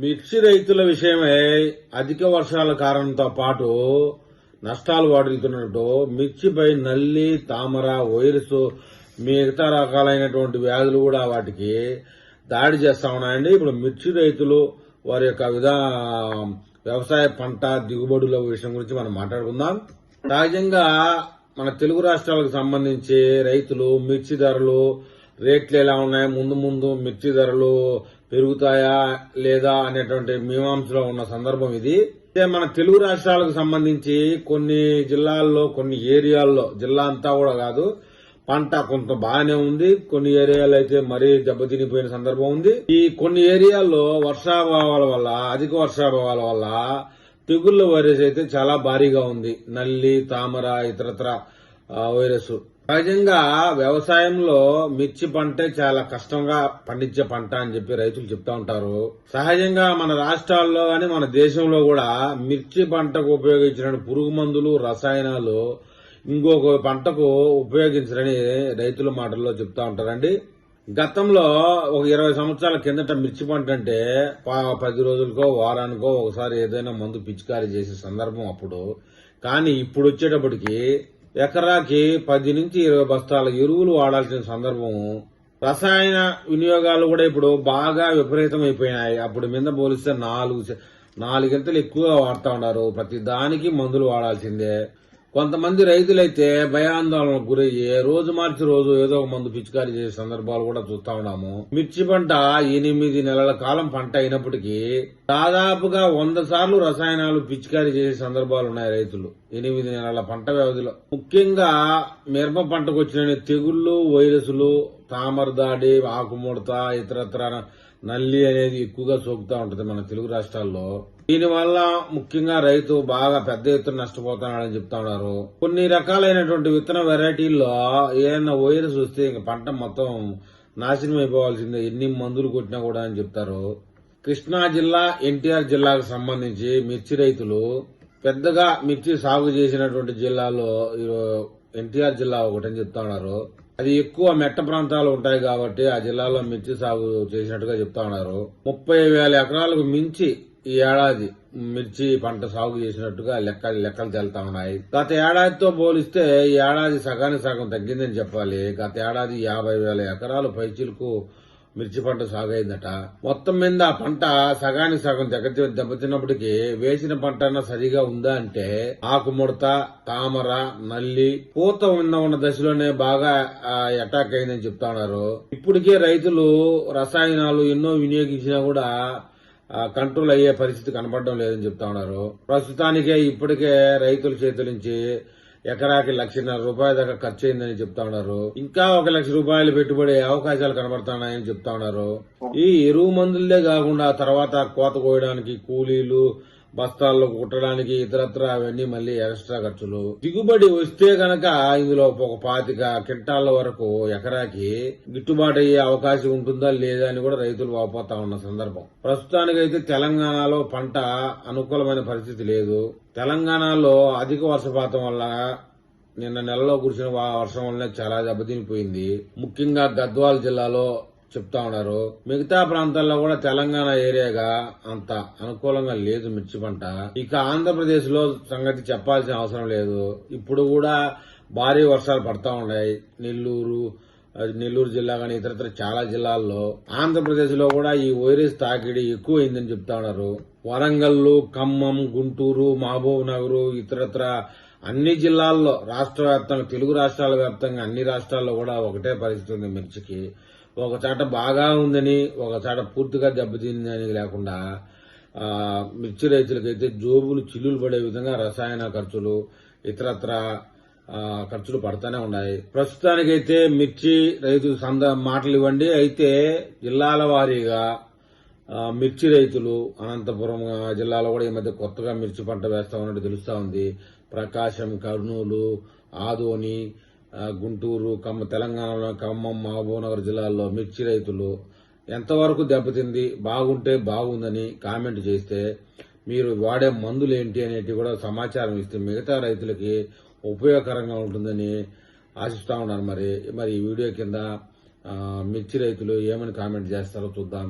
మిర్చి రైతుల విషయమై అధిక వర్షాల కారణంతో పాటు నష్టాలు వాడుతున్నట్టు మిర్చిపై నల్లి తామర వైరస్ మిగతా రకాలైనటువంటి వ్యాధులు కూడా వాటికి దాడి చేస్తా ఉన్నాయండి. ఇప్పుడు మిర్చి రైతులు వారి యొక్క విధా వ్యవసాయ పంట దిగుబడుల విషయం గురించి మనం మాట్లాడుకుందాం. సహజంగా మన తెలుగు రాష్ట్రాలకు సంబంధించి రైతులు మిర్చి ధరలు రేట్లు ఎలా ఉన్నాయి? ముందు ముందు మిర్చి ధరలు పెరుగుతాయా లేదా అనేటువంటి మీమాంసలో ఉన్న సందర్భం ఇది. మన తెలుగు రాష్ట్రాలకు సంబంధించి కొన్ని జిల్లాల్లో కొన్ని ఏరియాల్లో జిల్లా అంతా కూడా కాదు పంట కొంత బాగానే ఉంది. కొన్ని ఏరియాలో అయితే మరీ దెబ్బతినిపోయిన సందర్భం ఉంది. ఈ కొన్ని ఏరియాల్లో వర్షాభావాల వల్ల అధిక వర్షాభావాల వల్ల తెగుళ్ళ వైరస్ అయితే చాలా భారీగా ఉంది. నల్లి తామర ఇతరత్ర వైరస్ సహజంగా వ్యవసాయంలో మిర్చి పంటే చాలా కష్టంగా పండించే పంట అని చెప్పి రైతులు చెప్తా ఉంటారు. సహజంగా మన రాష్ట్రాల్లో గాని మన దేశంలో కూడా మిర్చి పంటకు ఉపయోగించిన పురుగు మందులు రసాయనాలు ఇంకొక పంటకు ఉపయోగించరని రైతుల మాటల్లో చెప్తా ఉంటారండి. గతంలో ఒక ఇరవై సంవత్సరాల కిందట మిర్చి పంట అంటే పది రోజులకో వారానికో ఒకసారి ఏదైనా మందు పిచికారీ చేసే సందర్భం అప్పుడు. కానీ ఇప్పుడు వచ్చేటప్పటికి ఎకరాకి పది నుంచి ఇరవై బస్తాల ఎరువులు వాడాల్సిన సందర్భం రసాయన వినియోగాలు కూడా ఇప్పుడు బాగా విపరీతం అయిపోయినాయి అప్పుడు మీద పోలిస్తే నాలుగు నాలుగింతలు ఎక్కువగా వాడుతూ ఉన్నారు. ప్రతి దానికి మందులు వాడాల్సిందే. కొంతమంది రైతులైతే భయాందోళనకు గురయ్యి రోజు మార్చి రోజు ఏదో ఒక మందు పిచికారీ చేసే సందర్భాలు కూడా చూస్తా ఉన్నాము. మిర్చి పంట ఎనిమిది నెలల కాలం పంట అయినప్పటికీ దాదాపుగా వంద సార్లు రసాయనాలు పిచికారీ చేసే సందర్భాలు ఉన్నాయి రైతులు. ఎనిమిది నెలల పంట వ్యవధిలో. ముఖ్యంగా మిరప పంటకు వచ్చిన తెగుళ్ళు వైరస్లు తామర దాడి ఆకుముడత ఇతరత్ర నల్లి అనేది ఎక్కువగా సోకుతా ఉంటుంది మన తెలుగు రాష్ట్రాల్లో. దీనివల్ల ముఖ్యంగా రైతు బాగా పెద్ద ఎత్తున నష్టపోతున్నాడని చెప్తా ఉన్నారు. కొన్ని రకాలైనటువంటి విత్తన వెరైటీల్లో ఏదైనా వైరస్ వస్తే ఇంక పంట మొత్తం నాశనం అయిపోవాల్సిందే. ఎన్ని మందులు కొట్టినా కూడా అని చెప్తారు. కృష్ణా జిల్లా ఎన్టీఆర్ జిల్లాకు సంబంధించి మిర్చి రైతులు పెద్దగా మిర్చి సాగు చేసినటువంటి జిల్లాలో ఎన్టీఆర్ జిల్లా ఒకటని చెప్తా ఉన్నారు. అది ఎక్కువ మెట్ట ప్రాంతాలు ఉంటాయి కాబట్టి ఆ జిల్లాలో మిర్చి సాగు చేసినట్టుగా చెప్తా ఉన్నారు. ముప్పై వేల ఎకరాలకు మించి ఈ ఏడాది మిర్చి పంట సాగు చేసినట్టుగా లెక్క లెక్కలు తెలుతా ఉన్నాయి. గత ఏడాదితో పోలిస్తే ఈ ఏడాది సగానికి సగం తగ్గిందని చెప్పాలి. గత ఏడాది యాభై వేల ఎకరాలు పైచిలకు మిర్చి పంట సాగు అయిందట మొత్తం మీద ఆ పంట సగానికి సగం దెబ్బ దెబ్బతిన్నప్పటికీ వేసిన పంట సరిగా ఉందా అంటే ఆకుముడత తామర నల్లి పూత ఉన్న ఉన్న దశలోనే బాగా అటాక్ అయిందని చెప్తా ఉన్నారు. ఇప్పటికే రైతులు రసాయనాలు ఎన్నో వినియోగించినా కూడా కంట్రోల్ అయ్యే పరిస్థితి కనపడడం లేదని చెప్తా ఉన్నారు. ప్రస్తుతానికే ఇప్పటికే రైతుల చేతుల నుంచి ఎకరాకి లక్షన్నర రూపాయల దాకా ఖర్చు అయిందని చెప్తా ఉన్నారు. ఇంకా ఒక లక్ష రూపాయలు పెట్టుబడి అవకాశాలు కనబడుతున్నాయని చెప్తా ఉన్నారు. ఈ ఎరువు మందులే కాకుండా తర్వాత కోత కోయడానికి కూలీలు బస్తాల్లో కుట్టడానికి ఇతరత్ర అవన్నీ మళ్ళీ ఎక్స్ట్రా ఖర్చులు. దిగుబడి వస్తే గనక ఇందులో ఒక పాతిక క్వింటాల వరకు ఎకరాకి గిట్టుబాటు అయ్యే అవకాశం ఉంటుందా లేదా అని కూడా రైతులు వాపోతా ఉన్న సందర్భం. ప్రస్తుతానికైతే తెలంగాణలో పంట అనుకూలమైన పరిస్థితి లేదు. తెలంగాణలో అధిక వర్షపాతం వల్ల నిన్న నెలలో కురిసిన వర్షం వల్లనే చాలా దెబ్బతినిపోయింది. ముఖ్యంగా గద్వాల జిల్లాలో చెప్తా ఉన్నారు. మిగతా ప్రాంతాల్లో కూడా తెలంగాణ ఏరియాగా అంత అనుకూలంగా లేదు మిర్చి పంట. ఇక ఆంధ్రప్రదేశ్లో సంగతి చెప్పాల్సిన అవసరం లేదు. ఇప్పుడు కూడా భారీ వర్షాలు పడతా ఉన్నాయి. నెల్లూరు అది నెల్లూరు జిల్లా కానీ ఇతరత్ర చాలా జిల్లాల్లో. ఆంధ్రప్రదేశ్లో కూడా ఈ వైరస్ తాకిడి ఎక్కువైందని చెప్తా ఉన్నారు. వరంగల్లు ఖమ్మం గుంటూరు మహబూబ్ నగర్ ఇతరత్ర అన్ని జిల్లాల్లో రాష్ట్ర వ్యాప్తంగా తెలుగు రాష్ట్రాల వ్యాప్తంగా అన్ని రాష్ట్రాల్లో కూడా ఒకటే పరిస్థితి ఉంది మిర్చికి. ఒక చాట బాగా ఉందని ఒక చాట పూర్తిగా దెబ్బతిందని లేకుండా మిర్చి రైతులకైతే జోబులు చిల్లులు పడే విధంగా రసాయన ఖర్చులు ఇతరత్ర ఖర్చులు పడతానే ఉన్నాయి. ప్రస్తుతానికైతే మిర్చి రైతు సంద మాటలు ఇవ్వండి. అయితే జిల్లాల వారీగా మిర్చి రైతులు అనంతపురం జిల్లాలో కూడా ఈ మధ్య కొత్తగా మిర్చి పంట వేస్తా ఉన్నట్టు తెలుస్తా ఉంది. ప్రకాశం కర్నూలు ఆదోని గుంటూరు కమ్మ తెలంగాణలో ఖమ్మం మహబూబ్నగర్ జిల్లాల్లో మిర్చి రైతులు ఎంతవరకు దెబ్బతింది బాగుంటే బాగుందని కామెంట్ చేస్తే మీరు వాడే మందులు ఏంటి అనేటి కూడా సమాచారం ఇస్తే మిగతా రైతులకి ఉపయోగకరంగా ఉంటుందని ఆశిస్తా ఉన్నారు. మరి మరి ఈ వీడియో కింద మిర్చి రైతులు ఏమని కామెంట్ చేస్తారో చూద్దాం.